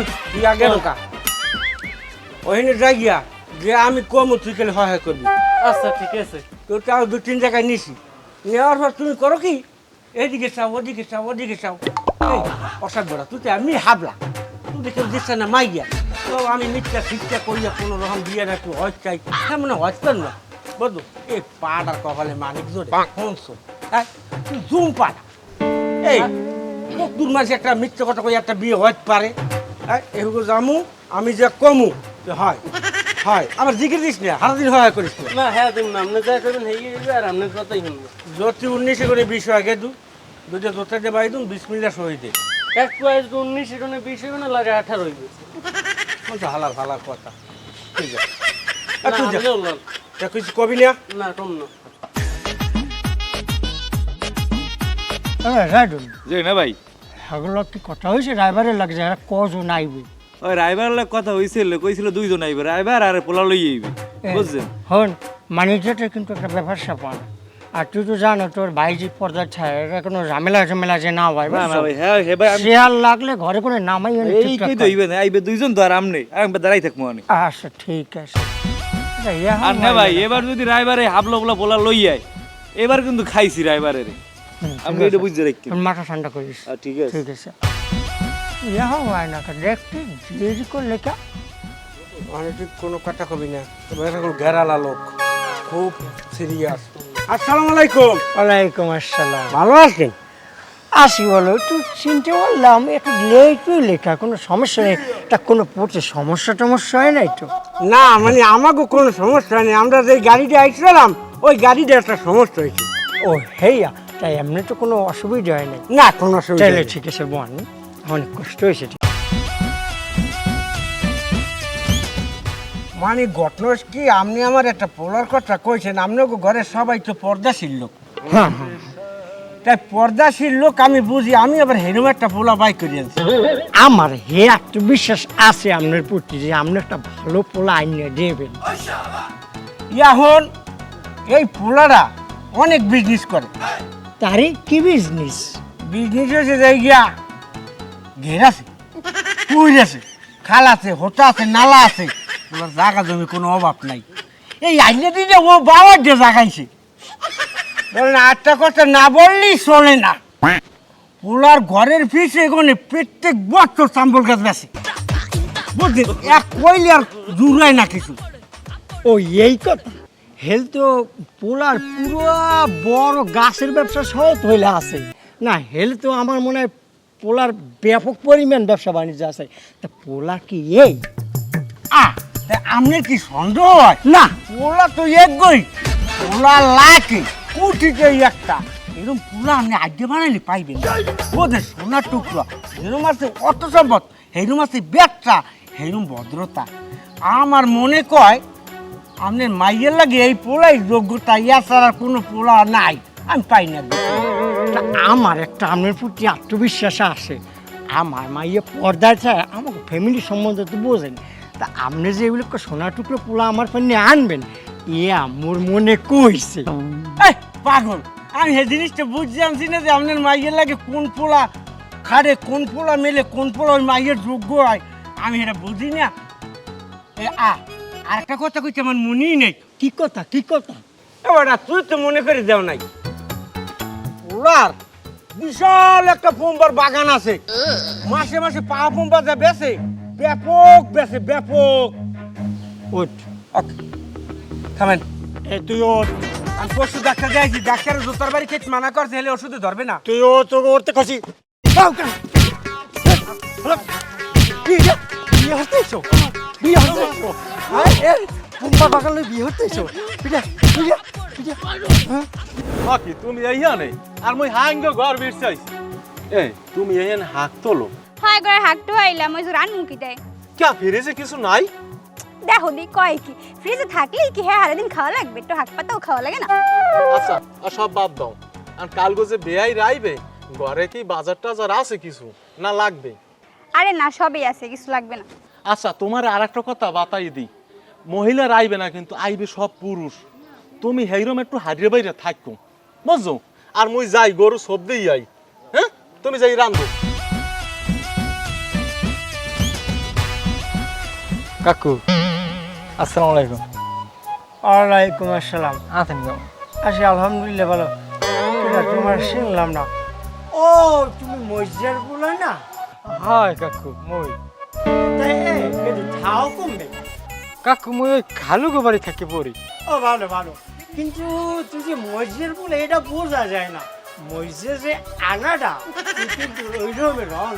শোন তুই আগে ঢোকা? ওখানে যাই গিয়া যে আমি কম তুই খেলে হয় হয় করবি? আচ্ছা ঠিক আছে। তোর তাও দু তিন জায়গায় নিছি। নেওয়ার পর তুমি করো কি? এদিকে চাও ওদিকে চাও ওদিকে চাও। এই অসাদ বড়া তুই আমি হাবলা। তুই দেখে দিচ্ছে না মাই গিয়া। তো আমি মিথ্যা শিক্ষা করিয়া কোনো রকম দিয়ে না তুই হজ চাই। হ্যাঁ মানে হজ কর না। বুঝলো এই পাড়ার কপালে মানিক জোরে হংস হ্যাঁ তুই জুম পাড়া। এই দূর মাঝে একটা মিথ্যে কথা কই একটা বিয়ে হতে পারে। হ্যাঁ এগুলো জামু আমি যে কমু হয় হয় আমার জিজ্ঞেস দিস না হারা দিন হয় করিস না। না হ্যাঁ তুমি আপনি যা করবেন হেই আর আপনার কথাই শুনব যদি উনিশে করে বিশ আগে দু। দুটো দোতে দে বাই দুন বিশ মিনিট সহি দে একটু আজকে উনিশ এখানে বিশ এখানে লাগে আঠারো হইবে। বলছে হালার হালার কথা। ঠিক আছে। না, তুই যা। তা কিছু কবি না। না কম না। রাইডুন যে না ভাই। সেগুলো কি কথা হয়েছে ড্রাইভারের লাগছে কজন আইবে? ওই রাইবার কথা হয়েছিল কইছিল দুইজন আইবে রাইবার আর পোলা লই আইবে বুঝছেন? হন কিন্তু একটা ব্যাপার স্যাপার। আর তুই তো জানো তোর ভাই যে পর্দা ছায় এটা কোনো ঝামেলা ঝামেলা যে না হয় না না ভাই হ্যাঁ হে ভাই আমি শেয়ার লাগলে ঘরে কোনো নামাই এই না আইবে দুইজন তো আর আমনে আমি দাঁড়াই থাকব আমি আচ্ছা ঠিক আছে। আর হয় না ভাই এবার যদি রাইবারে হাবলো বলা লই আয় এবার কিন্তু খাইছি রাইবারে রে আমি এটা বুঝতে রাখি মাথা ঠান্ডা করিস। ঠিক আছে। ঠিক আছে। ইয়া হয় না দেখতে জিজ্ঞেস করলে কা। মানে তুই কোনো কথা কবি না। ঘেরালা লোক। খুব সিরিয়াস আসসালামু আলাইকুম। ওয়ালাইকুম আসসালাম। ভালো আছেন? আসি বলো একটু চিনতে পারলাম একটু লেটই লেখা কোনো সমস্যা নেই। তা কোনো পড়তে সমস্যা টমস্যা হয় নাই তো? না মানে আমাকে কোনো সমস্যা নেই। আমরা যে গাড়িটা আসছিলাম ওই গাড়িটা একটা সমস্যা হয়েছে। ও হেয়া তাই এমনি তো কোনো অসুবিধা হয় নাই। না কোনো অসুবিধা তাহলে নেই। ঠিক আছে বোন। অনেক কষ্ট হয়েছে মানে ঘটনা কি আপনি আমার একটা পোলার কথা কইছেন আপনাকে ঘরের সবাই তো পর্দাশীল লোক। হ্যাঁ হ্যাঁ। তাই পর্দাশীল লোক আমি বুঝি আমি আবার হেরম একটা পোলা বাই করে আনছি। আমার হে একটু বিশ্বাস আছে আপনার প্রতি যে আপনি একটা ভালো পোলা আইনে দেবেন। এখন এই পোলারা অনেক বিজনেস করে। তারই কি বিজনেস বিজনেস হয়েছে যাই গিয়া ঘের আছে কুইর আছে খাল আছে হোতা আছে নালা আছে। ওনার জায়গা জমি কোনো অভাব নাই। এই আইলে দিনে ও বাবার যে জাগাইছে। বলেন আটটা কথা না বললেই চলে না। পোলার ঘরের পিছে এখানে প্রত্যেক বছর চাম্বল গাছ বেছে। বুঝলেন এক কইলে আর জুড়ায় না কিছু। ও এই কথা? হেল তো পোলার পুরো বড় গাছের ব্যবসা সহ হইলে আছে। না হেল তো আমার মনে হয় পোলার ব্যাপক পরিমাণ ব্যবসা বাণিজ্য আছে। তা পোলা কি এই? আ তা আপনার কি সন্দেহ হয়? না। পোলা তো একই পোলা লাগে কুটিতে একটা। এরকম পোলা আপনি আগে বানাইলে পাইবেন। না। ওদের সোনার টুকরা এরম আছে অর্থ সম্পদ হেরম আছে ব্যবসা হেরম ভদ্রতা। আমার মনে কয় আপনার মাইয়ের লাগে এই পোলাই যোগ্যতা, ইয়া ছাড়া কোনো পোলা নাই। আমি পাই না আমার একটা আপনার প্রতি আত্মবিশ্বাস আছে। আমার মাইয়ে পর্দায় চায়, আমাকে ফ্যামিলি সম্বন্ধে তো বোঝেন। তা আপনি যে এগুলো সোনা টুকরো পোলা আমার সামনে আনবেন ইয়া মোর মনে কইছে। পাগল, আমি এই জিনিসটা জানছি না যে আপনার মাইয়ের লাগে কোন পোলা খাড়ে কোন পোলা মেলে, কোন পোলা ওই মাইয়ের যোগ্য হয়। আমি এটা বুঝি না। এ, আ আর একটা কথা কইছে আমার মনেই নেই। কি কথা কি কথা? এবার তুই তো মনে করে দেও নাই। পোলার বিশাল একটা পোম্বার বাগান আছে। মাসে মাসে পা পোম্বা যা বেছে ব্যাপক বেছে ব্যাপক। ওকে থামেন। এ তুই ওঠ। আমি পরশু ডাক্তার যাইছি ডাক্তারের জোতার বাড়ি খেতে মানা করছে হেলে ওষুধে ধরবে না। তুই ও তো করতে কছি বিয়ে হতেছ বিয়ে হতেছ পুম্পা বাগালে বিয়ে হতেছ পিঠা পিঠা পিঠা বাকি তুমি এইয়া নেই। আর মই হাঙ্গ ঘর বিরছাইছি এই তুমি এইয়ান হাক তোলো। হয় করে হাঁকটু আইলাম ওই যে রান মুখি দেয় কে ফিরেছে কিছু নাই? দেখো দি কয় কি ফ্রিজে থাকলেই কি হ্যাঁ সারাদিন খাওয়া লাগবে একটু হাঁক পাতাও খাওয়া লাগে না। আচ্ছা আর সব বাদ দাও। আর কালগো যে বেয়াই রাইবে ঘরে কি বাজার টাজার আছে কিছু না লাগবে? আরে না সবই আছে কিছু লাগবে না। আচ্ছা তোমার আর একটা কথা বাতাই দিই। মহিলার আইবে না কিন্তু আইবে সব পুরুষ। তুমি হেইরম একটু হারিয়ে বাইরে থাকো। বুঝছ? আর মুই যাই গরু সব দিই আই। হ্যাঁ? তুমি যাই রান্ধো। কাকু আসসালামু আলাইকুম। ওয়ালাইকুম আসসালাম। আছেন কেমন আছি আলহামদুলিল্লাহ ভালো। তোমার শুনলাম না। ও তুমি মসজিদের বলে না? হয় কাকু মই। তাই কিন্তু থাও কমবে। কাকু মই ওই খালু বাড়ি থাকি পড়ি। ও ভালো ভালো। কিন্তু তুই যে মসজিদের বলে এটা বোঝা যায় না। মসজিদের যে আনাটা কিন্তু ওই রকমের রও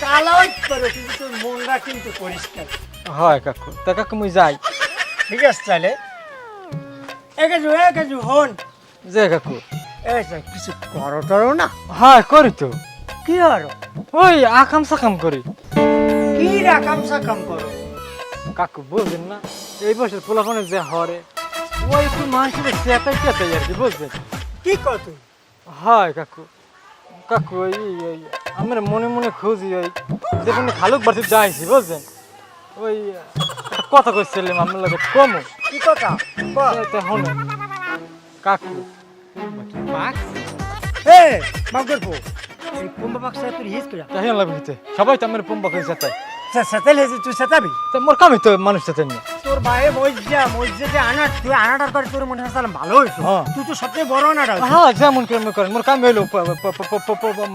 কালাওয়াত করো কিন্তু তোর মনটা কিন্তু পরিষ্কার। হয় কাকু। তা কাকু মই যাই। ঠিক আছে তাহলে। একাজু একাজু হন। যে কাকু। এই কিছু করো টরো না। হয় করি তো। কি হরো ওই আকাম সাকাম করি। কি রাকাম সাকাম করো? কাকু বুঝলেন না? এই বছর পোলাপানে যে হরে ওই একটু মানুষের চেতাই চেতাই আর কি বুঝলেন? কি কর তুই? হয় কাকু। কাকু ওই ওই আমার মনে মনে খুঁজি ওই যেখানে খালুক বাড়িতে যাইছি বুঝলেন? ওই কথা কইছিলাম আমার লাগে কমু। কি কথা? হলো। কাকু মাছ এ মাগর পো এই তুই হিস করা তাই লাগবে সবাই তো আমার পম্বা করে সেতেল হেসে তুই সেতাবি তা মোর কামই তো মানুষ সাথে নিয়ে। তোর ভাই মসজিদে মসজিদে আনার তুই আনাটার করে তোর মনে হয় ভালো হয়েছে হ্যাঁ। তুই তো সবচেয়ে বড় আনাটা হ্যাঁ যেমন করে করেন মোর কাম হইল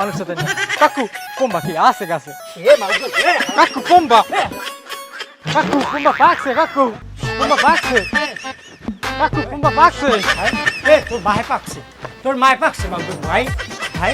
মানুষ সাথে নিয়ে। কাকু পম্বা কি আছে গাছে? এ মাগর এ। কাকু কাকু পম্বা পাকছে কাকু। পম্বা পাকছে। কাকু পম্বা পাকছে। এ তোর ভাই পাকছে। তোর মায় পাকছে মাগর ভাই। ভাই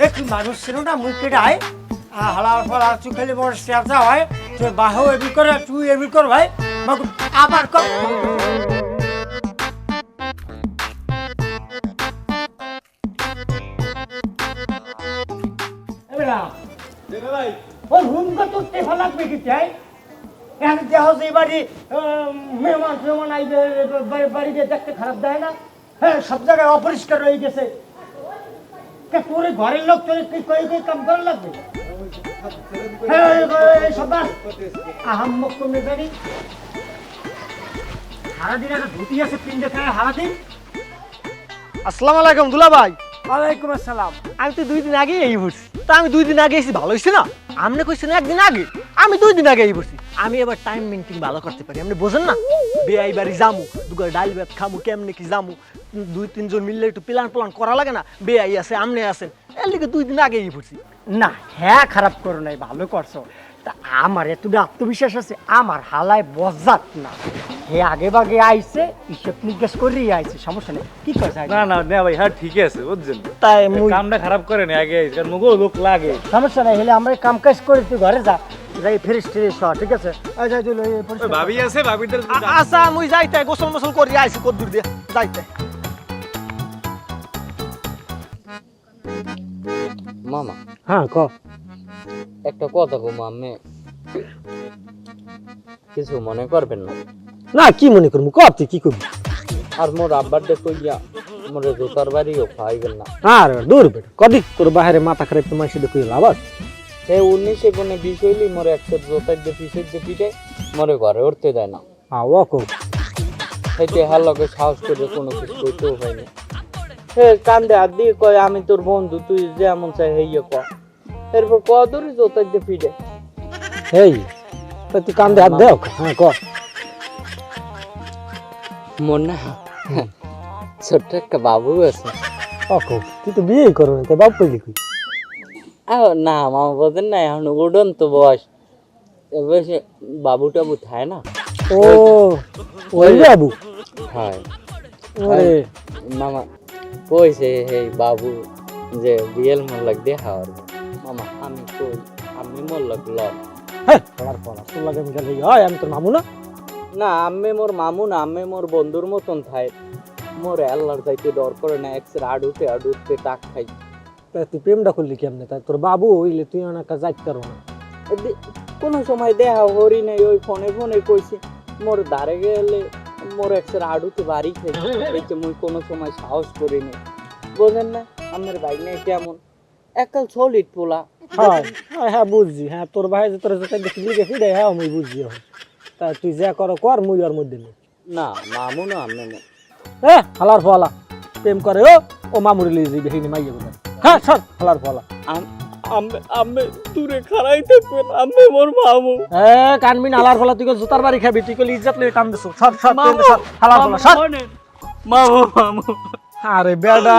এ তুই মানুষ ছিল না মুখ কেটে আয়। হালার ফলা তুই খেলে বড় শেয়ারটা হয় তোর বাহু এবি করে, তুই এবি কর ভাই আবার কর। ওই রুম কত টেফা লাগবে কি চাই? এখন দেহ যে বাড়ি মেহমান ফেহমান আইবে, বাড়ি- বাড়িতে দেখতে খারাপ দেয় না। হ্যাঁ সব জায়গায় অপরিষ্কার হয়ে গেছে। তোর ঘরের লোক তোর কি কই কই কাম করা লাগবে? আহাম্মক কমে বাড়ি সারাদিন একটা ধুতি আছে পিন্ডে খায় সারাদিন আসসালামু আলাইকুম দুলা ভাই ওয়ালাইকুম আসসালাম। আমি তো দুই দিন আগে এই তা আমি দুই দিন আগে এসেছি ভালো হয়েছে না? আপনি কইছেন একদিন আগে। আমি দুই দিন আগে এই পড়ছি আমি এবার টাইম মেনটেন ভালো করতে পারি। আপনি বোঝেন না? বিয়াই বাড়ি যামু দুগার ডাল ভাত খামু কেমনে কি যামু? দুই তিনজন মিললে একটু প্ল্যান প্ল্যান করা লাগে না? বেয়াই আছে আমনে আছেন। এর লিগে দুই দিন আগে এই পড়ছি না হ্যাঁ খারাপ করো নাই ভালো করছ। তা আমার এতটা আত্মবিশ্বাস আছে আমার হালায় বজাত না। হে আগে বাগে আইছে হিসেব নিকাশ করেই আইছে সমস্যা নেই। কি করছে না না না ভাই হ্যাঁ ঠিক আছে বুঝছেন? তাই মুই কামটা খারাপ করে না আগে আইছে কারণ মুগো লোক লাগে। সমস্যা নাই হলে আমরা কাম কাজ করে তুই ঘরে যা যাই ফ্রেশ ট্রেশ হ ঠিক আছে? পরিষ্কার- ভাবি আছে ভাবিটার আ- আচ্ছা মুই যাইতে গোসল মোসল করি আইছি কত দূর দিয়ে যাইতে। মামা। হ্যাঁ ক। একটা কথা কম আমি কিছু মনে করবেন না? না কি মনে করব? ক তুই কি করবি? আর মোর আব্বার ডে কইয়া মোরে জোতার বাড়িও খাইবেন না। আর দূর বেটা কদি তোর বাহিরে মাথা খারাপ তোমার সাথে কই লাভ আছে? সে উনিশে কোনে বিষ হইলি মোরে একশো জোতার দিয়ে পিছের দিয়ে পিঠে মোরে ঘরে উঠতে দেয় না। আ ও কো। হার লগে সাহস করে কোনো কিছু পাই না। সে কান্দে হাত দিয়ে কয় আমি তোর বন্ধু তুই যেমন চাই হইয়া ক। এরপর ক দূরে জোতার দিয়ে এই তা তুই কান্দে হাত দেও? হ্যাঁ ক। মোর না ছোট্ট একটা বাবু আছে। ও কো তুই তো বিয়েই করো না তাই কই? আহ, না মামা বোঝেন না এখন উডন তো বয়স। এবার সে বাবু টাবু থায় না? ও ওই বাবু? হয়। ওরে। মামা কইছে এই বাবু যে বিয়েল লাগ দেখা আর মামা আমি কই? আমি মোর লাগ লগ হ্যাঁ পড়ার পড়া তোর লাগে। আমি গেলে হয় আমি তোর মামু না? না আমি মোর মামু না আমি মোর বন্ধুর মতন থাই। মোর আল্লাহর যাইতে ডর করে না একসের আডুতে আডুতে টাক খাই। তা তুই প্রেমটা করলি কেমনে? তাই তোর বাবু হইলে তুই অনেক যাইতে পারব না। কোনো সময় দেখা হরি নাই ওই ফোনে ফোনে কইছি মোর দাঁড়ে গেলে মোর একসের আডুতে বাড়ি খাই এইতে মুই কোনো সময় সাহস করি নাই বোঝেন না আমার বাইক নেই কেমন একাল সলিড পোলা। হ্যাঁ হ্যাঁ বুঝছি হ্যাঁ তোর ভাই যে তোর যেটা দেখি লিখে ফিরে হ্যাঁ আমি বুঝছি তা তুই যা কর কর মুই ওর মধ্যে নেই। না মামু না আমি না। হ্যাঁ হালার ফলা প্রেম করে ও ও মামুরি লিয়ে যাবি হেনি মাইয়ে কোথায় হ্যাঁ সর হালার ফলা। আম- আমি আমি দূরে খাড়াই থাকবেন আমি মোর মামু। এ কানবি না হালার ফলা তুই জুতার বাড়ি খাবি তুই কই ইজ্জত লই কান দিছো। সর সর তুই সর হালার ফলা সর। মামু মামু আরে বেডা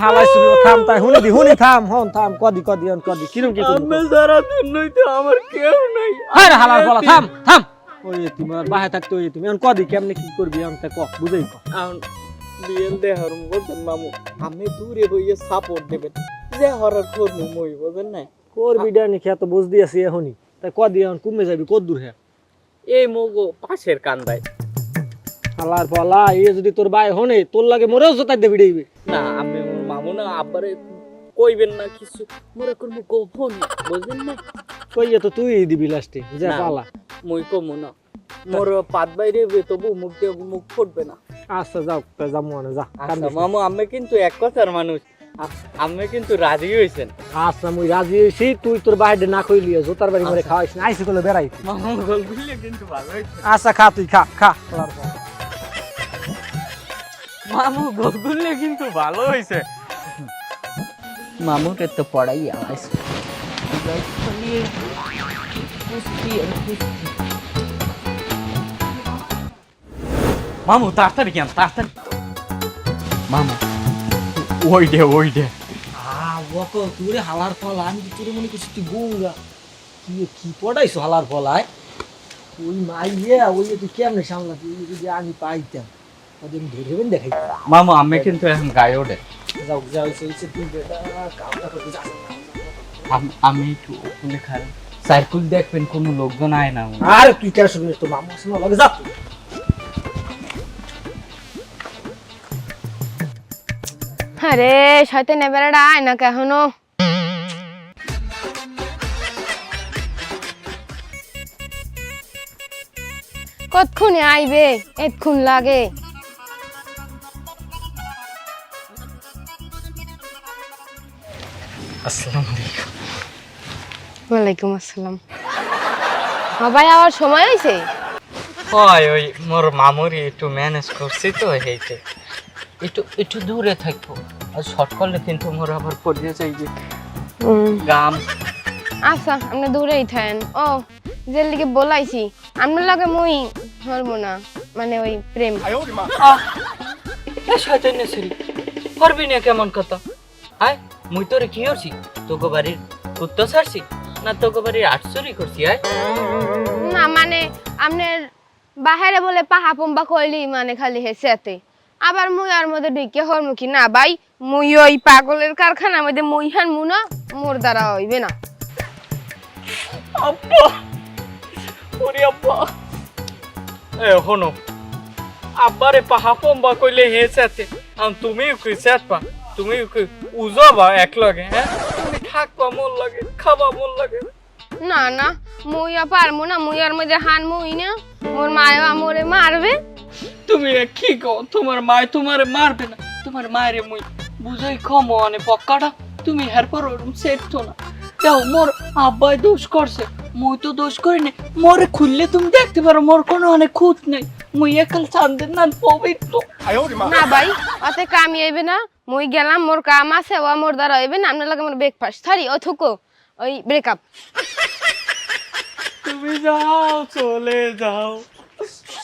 হালাই সুবি থাম তাই হুনি দি হুনি থাম হন থাম কদি কদি হন কদি কিরম কি করবি আমি সারা দিন নইতে আমার কেউ নাই। আরে হালার ফলা থাম থাম। ওই তোমার বাহে থাকতে ওই তুমি এখন কদি কেমনে কি করবি ক বুঝাই ক। দেহর বলছেন মামু আমি দূরে হইয়ে সাপোর্ট দেবেন। যে হরার করব মই বুঝেন না করবি ডানি খেয়া তো বুঝ দিয়েছি এখনই। তাই কদি এখন কমে যাবি কত দূর হ্যাঁ এই মগো পাশের কান্দায়। হালার ফলা এ যদি তোর বাই হনে তোর লাগে মরেও জোতাই দেবি দেবে না আমি মামু না আব্বারে কইবেন না কিছু। মোরে করব গোপন বুঝেন না কইয়ে তো তুই দিবি লাস্টে যা। পালা। মই কমু না। মোর পাত বাইরে তবু মুখ দিয়ে মুখ ফুটবে না। আচ্ছা যাও তা যাব না যা আচ্ছা। মামু আমি কিন্তু এক কথার মানুষ। আমি কিন্তু রাজি হইছেন। আচ্ছা মুই রাজি হইছি তুই তোর বাইরে না কইলি জোতার বাড়ি মরে খাওয়াইছ না। আইসি কইলে বেড়াই। মামু গলগুলি কিন্তু ভালো হইছে আচ্ছা খা তুই খা খা। মামু গলগুলি কিন্তু ভালো হইছে। মামুকে তো পড়াই আওয়াজ। মামু তাড়াতাড়ি কেন? তাড়াতাড়ি। মামু। ওই দে ওই দে। আ ওকো তুই রে হালার ফলা আমি তো তোর মনে করছি তুই গৌরা কি কি পড়াইছো হালার ফলায় ওই মাইয়ে ওই তুই কেমনে সামলাতি ওই যদি আমি পাইতাম। ওদের ধরে দেখাই মামু আমি কিন্তু এখন গায়ে ওঠে। যাও যাও কামটা করতে আম- আমি একটু ওখানে খাই সাইকেল দেখবেন কোনো লোকজন আয় না। আর তুই কেন শুনিস তো মামা? শোনা লাগে যা। আরে শয়তান বেড়াটা আয় না কেহনো। কতক্ষণে আইবে? এতক্ষণ লাগে। আসসালামু আলাইকুম। ওয়ালাইকুম আসসালাম। সবাই আবার সময় হয়েছে? হয় ওই মোর মামুরি একটু ম্যানেজ করছি তো হেইতে একটু একটু দূরে থাকব। আর শর্ট করলে কিন্তু মোর আবার পড়িয়ে যাই যে গাম আচ্ছা আপনি দূরেই থাকেন। ও যে লিগে বলাইছি আপনার লাগে মুই হরবো না। মানে ওই প্রেম। এ শয়তানের ছেলে পারবি না কেমন কথা? আয় মুই তোরে কি করছি? তোকে বাড়ির কুত্তা ছাড়ছি? না তোকে বাড়ির আটচুরি করছি আয়? না মানে আপনার বাহিরে বলে পাহা পম্বা কইলি মানে খালি হেসেতে আবার মুই আর মধ্যে ঢুকে হরমুখী না ভাই, মুই ওই পাগলের কারখানার মধ্যে মুই হান মুনা, মোর দ্বারা হইবে না। আব্বা, ওরে আব্বা। এ, হনো, আব্বারে পাহা পম্বা কইলে হে সাথে আম তুমি কই সাথপা তুমি উজাবা এক লগে হ্যাঁ? তুমি থাকবা মন লাগে, খাবা মন লাগে। না না মুই আর পারব না মুই আর মধ্যে হান মুই না মোর মায়ও আমরে মারবে। তুমি কি কো তোমার মায় তোমারে মারবে না। তোমার মায়েরে মুই বুঝাই কম মানে পক্কাটা। তুমি হেরপর ওরম সেট তো না। যাও মোর আব্বাই দোষ করছে। মুই তো দোষ করিনি মোরে খুললে তুমি দেখতে পারো মোর কোনো অনেক খুঁত নেই। মুই একাল চান্দের না পবিত্র। না ভাই অতে কামি আইবে না। মুই গেলাম মোর কাম আছে ও মোর দ্বারা হইবে না। আপনার লাগে মোর ব্রেকফাস্ট সরি ও থুকো। ওই ব্রেকআপ তুমি যাও চলে যাও।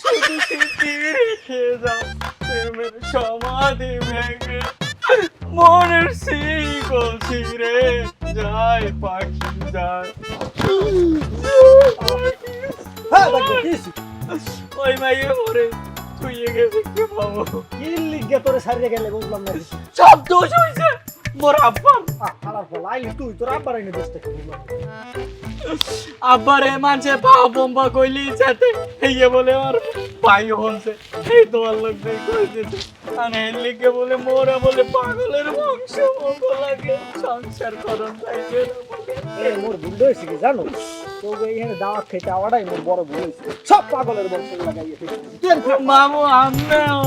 শুধু স্মৃতি রেখে যাও। প্রেমের সমাধি ভেঙে মনের শিকল ছিঁড়ে যায় পাখি যায়। হ্যাঁ ওই মাইয়ে মরে তুইয়ে গেছে কি পাবো? কি লিগে তোরে সারিয়ে গেলে বুঝলাম না। সব দোষ হয়েছে মোর আব্বা আইলি তুই তোর আব্বার আইনে দোষটা কি বুঝলাম না। আব্বারে মানছে পা বোম্বা কইলি যাতে বলে আমার পাই হনছে এই তোমার লোক দেই কইছে আর বলে মোরা বলে পাগলের বংশ মতো লাগে সংসার করন চাইছে এ মোর ভুল হয়েছে কি জানো? তোকে এইখানে দাওয়াত খেতে আওয়াটাই মোর বড় ভুল হয়েছে। সব পাগলের বংশ লাগাইয়ে খা। মামু আমরাও